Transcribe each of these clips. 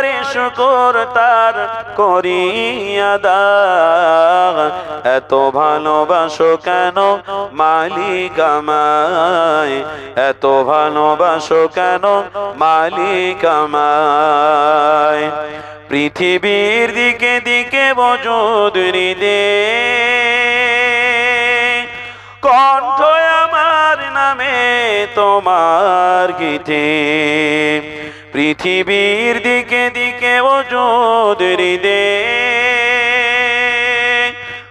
করে শুকর তার করিয়াদা এত ভালোবাসো কেন মালিক আমায়? এত ভালোবাসো কেন মালিক আমায়? পৃথিবীর দিকে দিকে বজুদ দে কণ্ঠ তোমার গীতে। পৃথিবীর দিকে দিকে ওজুদ দে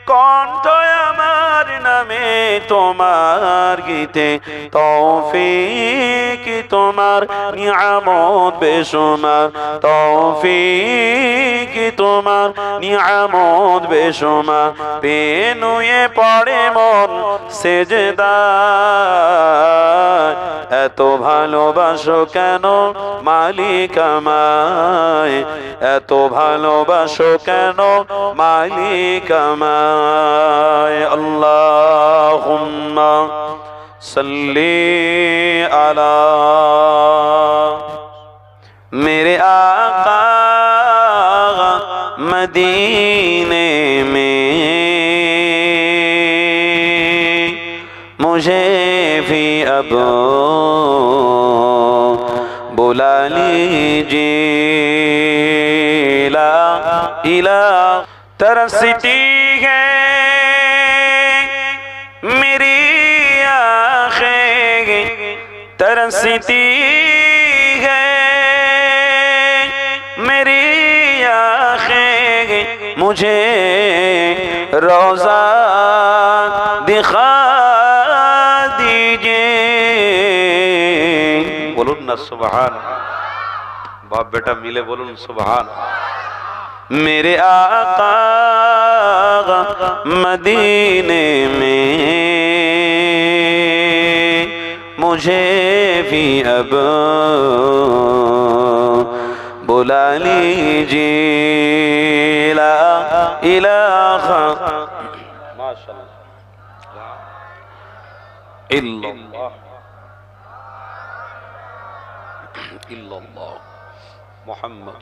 কণ্ঠ আমার নামে তোমার গীতে। তৌফিক তোমার নিয়ামত বেশুমার তৌফিক তোমার নিয়ামত বেশুমার? পেনুয়ে পড়ে মন সেজদা এত ভালোবাসো কেন মালিক আমায়? এত ভালোবাসো কেন মালিক আমায়? আল্লাহুম্মা সাল্লি আলা مدینے میں مجھے بھی اب بلا لیجیے لا الہ ترستی ہے میری آنکھیں ترستی ہے میری مجھے روزہ دکھا دیجیے۔ بولن نا سبحان باپ بیٹا ملے بولن سبحان میرے آقا مدینے میں مجھے بھی اب مولاي جيلا لا إله ما شاء الله إلا الله إلا الله محمد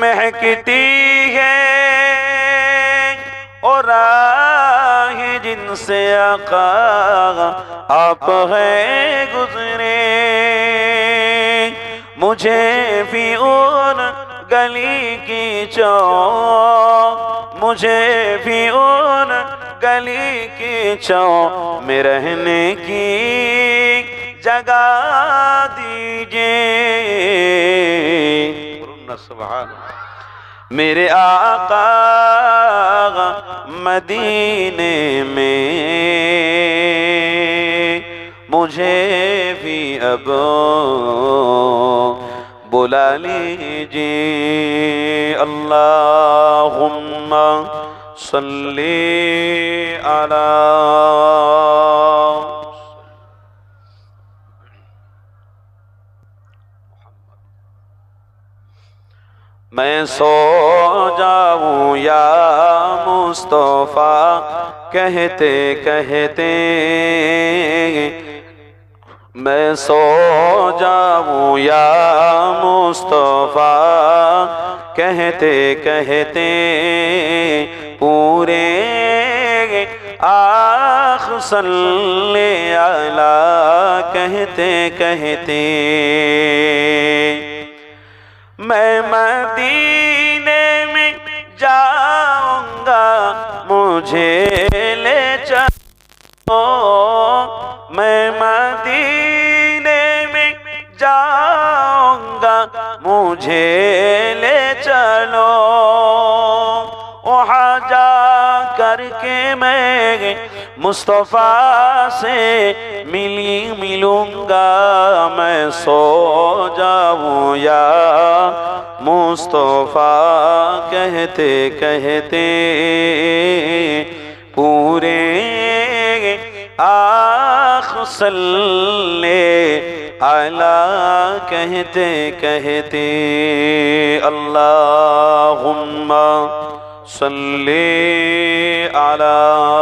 مہکتی ہے اور راہ جن سے آقا آپ ہیں گزرے، مجھے بھی اور گلی کی چوک مجھے بھی اور گلی کی چوک میں رہنے کی جگہ دیجیے۔ سبحان میرے آقا مدینے میں مجھے بھی اب بلا لیجیے۔ اللہم صلی علی میں سو جاؤں یا مصطفیٰ، کہتے کہتے میں سو جاؤں یا مصطفیٰ، کہتے کہتے پورے آخ صلی اللہ کہتے کہتے میں مدینے میں جاؤں گا مجھے لے چلو۔ میں مدینے میں جاؤں گا مجھے لے مصطفیٰ سے ملی ملوں گا، میں سو جاؤں یا مصطفیٰ، کہتے کہتے پورے آخ صلی علا کہتے کہتے اللہم صلی علی